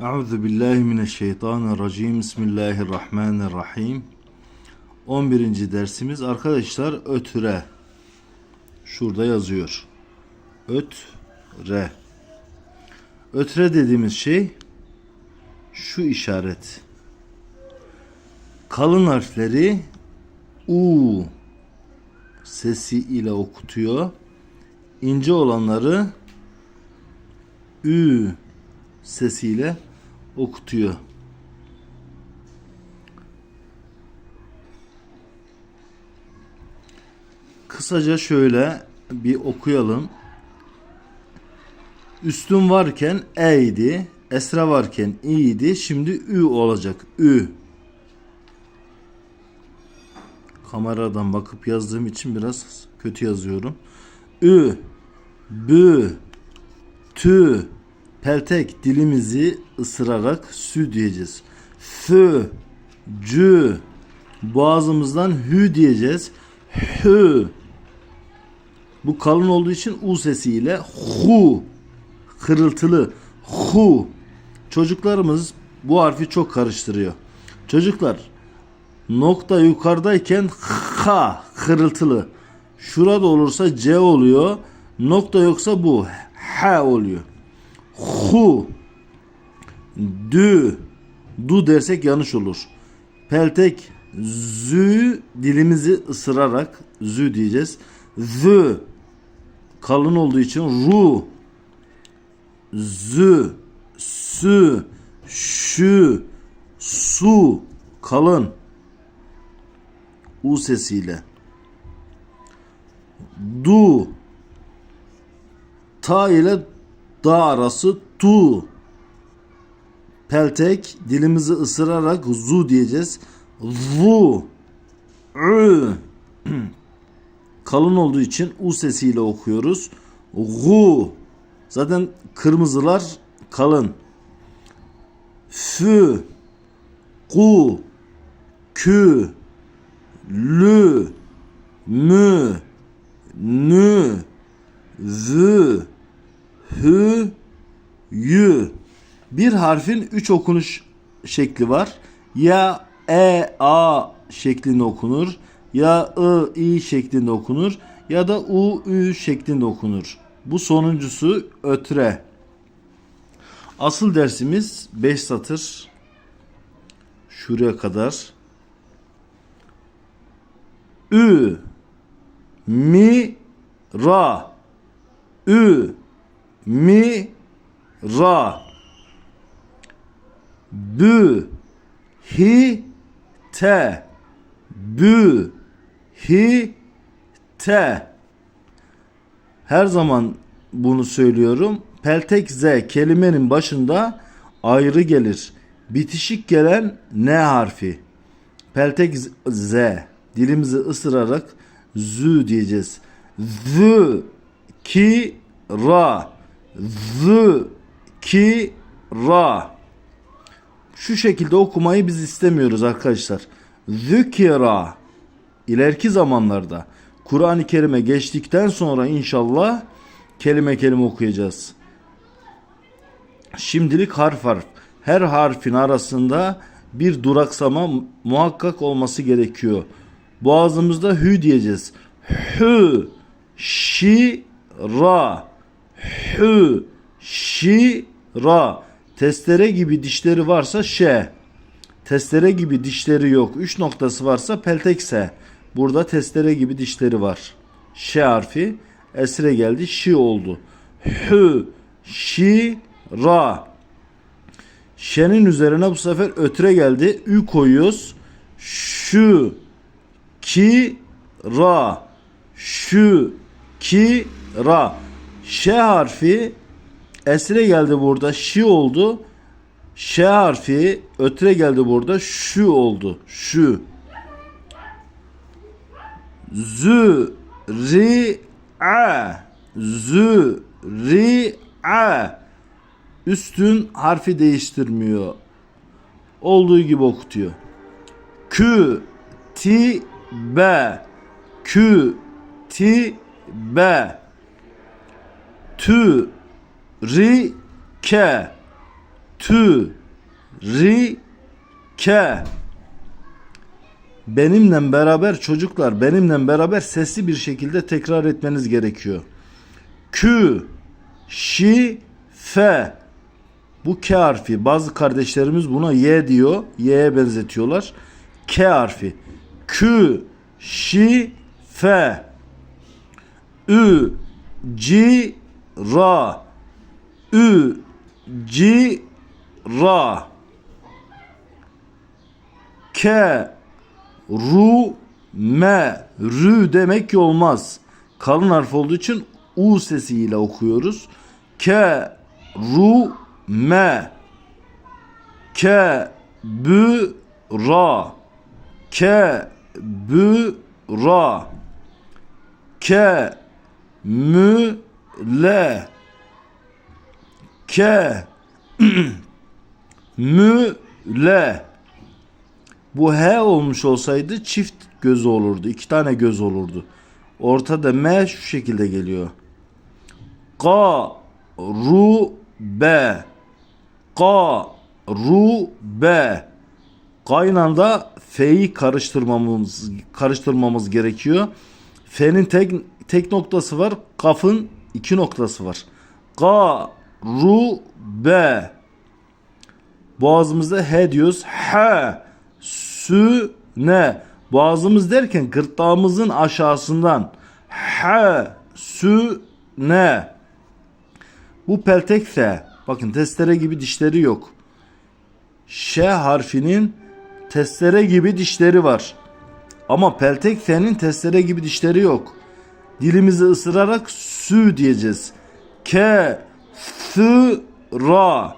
Euzu billahi mineşşeytanirracim. Bismillahirrahmanirrahim. 11. dersimiz arkadaşlar ötüre. Şurada yazıyor. Ötre. Ötre dediğimiz şey şu işaret. Kalın harfleri u sesi ile okutuyor. İnce olanları ü sesiyle okutuyor. Kısaca şöyle bir okuyalım. Üstün varken e idi, esra varken i idi, şimdi ü olacak. Ü. Kameradan bakıp yazdığım için biraz kötü yazıyorum. Ü, bü, tü, peltek dilimizi ısırarak sü diyeceğiz. Fü, cü, boğazımızdan hü diyeceğiz. Hü. Bu kalın olduğu için u sesiyle hu, kırıltılı hu. Çocuklarımız bu harfi çok karıştırıyor. Çocuklar nokta yukarıdayken ha kırıltılı. Şurada olursa c oluyor. Nokta yoksa bu h oluyor. Hu. Dü. Du dersek yanlış olur. Peltek zü dilimizi ısırarak zü diyeceğiz. Zü kalın olduğu için ru. Zü sü şü su kalın. U sesiyle. Du. Ta ile da arası tu. Peltek dilimizi ısırarak zu diyeceğiz. Vu. Ü. Kalın olduğu için u sesiyle okuyoruz. Gu. Zaten kırmızılar kalın. Fü. Ku. Kü. Lü. Mü. Nü. Zü hü yü bir harfin üç okunuş şekli var. Ya e a şeklinde okunur, ya ı i şeklinde okunur ya da u ü şeklinde okunur. Bu sonuncusu ötre. Asıl dersimiz 5 satır. Şuraya kadar. Ü mi ra ü mi ra bü hi te bü hi te her zaman bunu söylüyorum. Peltek z kelimenin başında ayrı gelir. Bitişik gelen n harfi. Peltek z dilimizi ısırarak zü diyeceğiz. Zü ki ra zü ki ra şu şekilde okumayı biz istemiyoruz arkadaşlar. Zükira ileriki zamanlarda Kur'an-ı Kerim'e geçtikten sonra inşallah kelime kelime okuyacağız. Şimdilik harf harf. Her harfin arasında bir duraksama muhakkak olması gerekiyor. Boğazımızda hü diyeceğiz. Hü, şi, ra. Hü, şi, ra. Testere gibi dişleri varsa şe. Testere gibi dişleri yok. Üç noktası varsa peltekse. Burada testere gibi dişleri var. Ş harfi esre geldi. Şi oldu. Hü, şi, ra. Şe'nin üzerine bu sefer ötre geldi. Ü koyuyoruz. Şu, ki, ra. Şu, ki, ra. Ş harfi esre geldi burada. Şi oldu. Ş harfi ötre geldi burada. Şu oldu. Şu. Zü ri a zü ri a üstün harfi değiştirmiyor. Olduğu gibi okutuyor. Kü ti be kü ti be tü ri ke tü ri ke benimle beraber çocuklar benimle beraber sesli bir şekilde tekrar etmeniz gerekiyor. Kü şi fe bu K harfi bazı kardeşlerimiz buna Y diyor. Y'ye benzetiyorlar. K harfi. Kü şi fe Ü ci ra. Ü. Ci. Ra. K ru. Me. Rü demek ki olmaz. Kalın harf olduğu için u sesiyle okuyoruz. K ru. Me. K bü. Ra. K bü. Ra. K mü le K mü le bu H olmuş olsaydı çift göz olurdu. iki tane göz olurdu. Ortada M şu şekilde geliyor. Ka ru be Ka ru be Kaynan da F'yi karıştırmamız karıştırmamız gerekiyor. F'nin tek tek noktası var. Kaf'ın iki noktası var. Ka ru be. Boğazımızda H diyoruz. H sü ne? Boğazımız derken gırtlağımızın aşağısından. H sü ne? Bu peltek F. Bakın testere gibi dişleri yok. Ş harfinin testere gibi dişleri var. Ama peltek testere gibi dişleri yok dilimizi ısırarak sü diyeceğiz K sü ra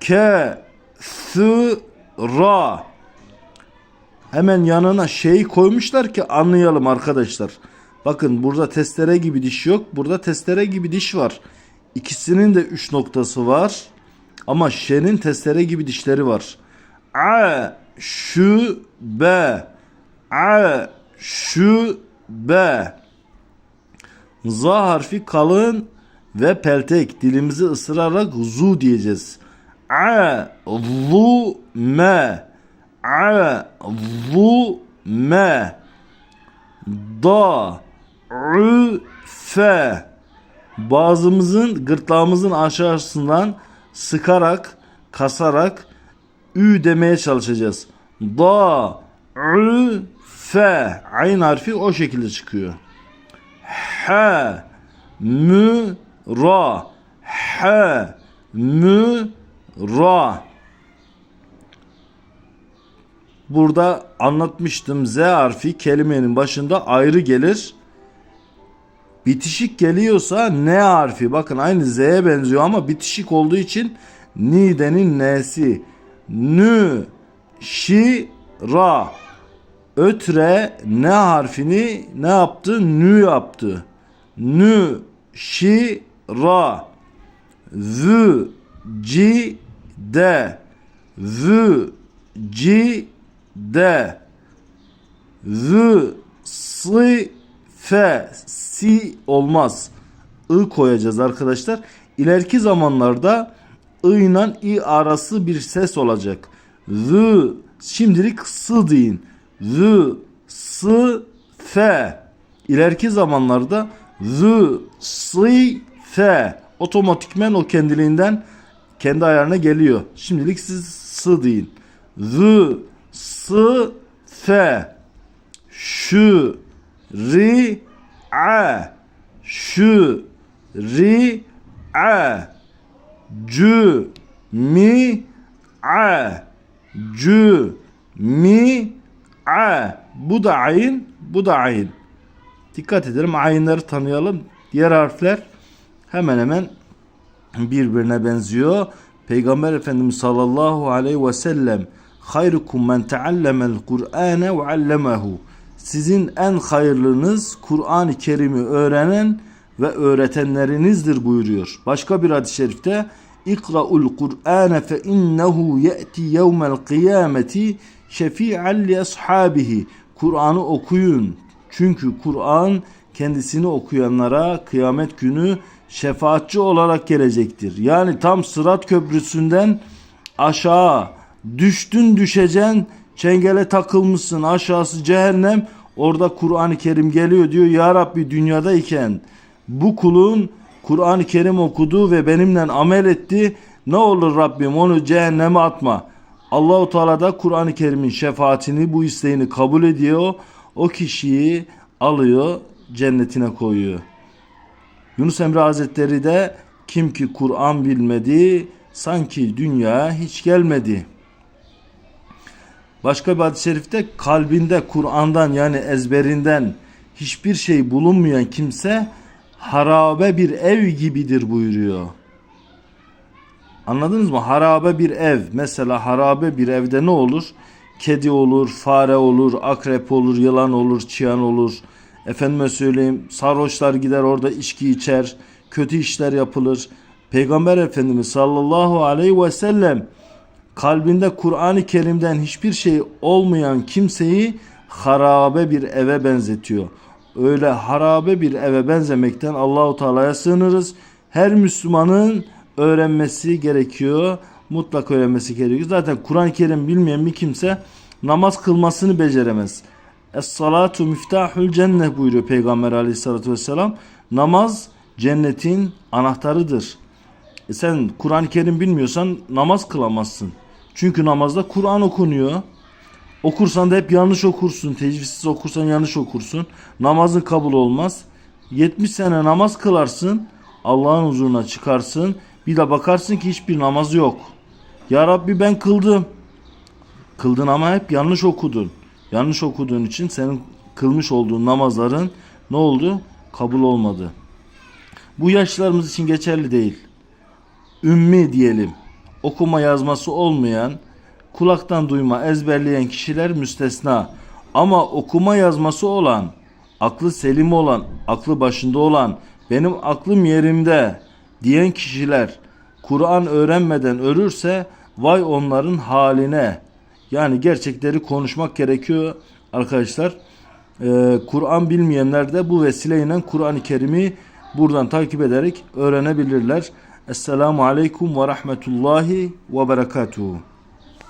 K sü ra hemen yanına şey koymuşlar ki anlayalım arkadaşlar. Bakın burada testere gibi diş yok. Burada testere gibi diş var. İkisinin de üç noktası var. Ama şenin testere gibi dişleri var. A şu be A şu be Za harfi kalın ve peltek. Dilimizi ısırarak zu diyeceğiz. A zu me azume da ü fe bazımızın gırtlağımızın aşağısından sıkarak kasarak ü demeye çalışacağız. Da ü fe ayn harfi o şekilde çıkıyor. Ha mü ra ha mü ra Burada anlatmıştım Z harfi kelimenin başında ayrı gelir. Bitişik geliyorsa N harfi bakın aynı Z'ye benziyor ama bitişik olduğu için Nide'nin N'si. Nü, şi, ra. Ötre N harfini ne yaptı? Nü yaptı. Nü, şi, ra. Zü, ci, de. Zü, ci, de z sı fe si olmaz. I koyacağız arkadaşlar. İleriki zamanlarda I ile i arası bir ses olacak. Z şimdilik sı deyin. Z sı fe. İleriki zamanlarda z sı fe otomatikmen o kendiliğinden kendi ayarına geliyor. Şimdilik siz sı deyin. Z sı fe şu ri a şu ri a cü mi a cü mi a bu da ayin bu da ayin dikkat edelim ayinleri tanıyalım diğer harfler hemen hemen birbirine benziyor Peygamber Efendimiz sallallahu aleyhi ve sellem hayrukum men teallemel Kur'ane ve allemehu. Sizin en hayırlınız Kur'an-ı Kerim'i öğrenen ve öğretenlerinizdir buyuruyor. Başka bir hadis-i şerifte İkra'ul Kur'ane fe innehu ye'ti yevmel kıyameti şefi'an li ashabihi. Kur'an'ı okuyun. Çünkü Kur'an kendisini okuyanlara kıyamet günü şefaatçi olarak gelecektir. Yani tam Sırat Köprüsü'nden aşağı düştün düşeceksin çengele takılmışsın aşağısı cehennem. Orada Kur'an-ı Kerim geliyor diyor ya Rabbi dünyadayken bu kulun Kur'an-ı Kerim okudu ve benimle amel etti. Ne olur Rabbim onu cehenneme atma. Allahu Teala da Kur'an-ı Kerim'in şefaatini bu isteğini kabul ediyor o kişiyi alıyor cennetine koyuyor Yunus Emre Hazretleri de kim ki Kur'an bilmedi sanki dünya hiç gelmedi. Başka bir hadis-i şerifte kalbinde Kur'an'dan yani ezberinden hiçbir şey bulunmayan kimse harabe bir ev gibidir buyuruyor. Anladınız mı? Harabe bir ev. Mesela harabe bir evde ne olur? Kedi olur, fare olur, akrep olur, yılan olur, çıyan olur. Efendime söyleyeyim sarhoşlar gider orada içki içer, kötü işler yapılır. Peygamber Efendimiz sallallahu aleyhi ve sellem kalbinde Kur'an-ı Kerim'den hiçbir şey olmayan kimseyi harabe bir eve benzetiyor. Öyle harabe bir eve benzemekten Allahu Teala'ya sığınırız. Her Müslümanın öğrenmesi gerekiyor. Mutlak öğrenmesi gerekiyor. Zaten Kur'an-ı Kerim bilmeyen bir kimse namaz kılmasını beceremez. Es-salatu miftahul cennet buyuruyor Peygamber aleyhissalatü vesselam. Namaz cennetin anahtarıdır. E sen Kur'an-ı Kerim bilmiyorsan namaz kılamazsın. Çünkü namazda Kur'an okunuyor. Okursan da hep yanlış okursun. Tecvizsiz okursan yanlış okursun. Namazın kabul olmaz. 70 sene namaz kılarsın. Allah'ın huzuruna çıkarsın. Bir de bakarsın ki hiçbir namaz yok. Ya Rabbi ben kıldım. Kıldın ama hep yanlış okudun. Yanlış okuduğun için senin kılmış olduğun namazların ne oldu? Kabul olmadı. Bu yaşlarımız için geçerli değil. Ümmi diyelim. Okuma yazması olmayan, kulaktan duyma, ezberleyen kişiler müstesna. Ama okuma yazması olan, aklı selim olan, aklı başında olan, benim aklım yerimde diyen kişiler Kur'an öğrenmeden ölürse vay onların haline. Yani gerçekleri konuşmak gerekiyor arkadaşlar. Ee, Kur'an bilmeyenler de bu vesileyle Kur'an-ı Kerim'i buradan takip ederek öğrenebilirler. Esselamu Aleyküm ve Rahmetullahi ve Berekatuhu.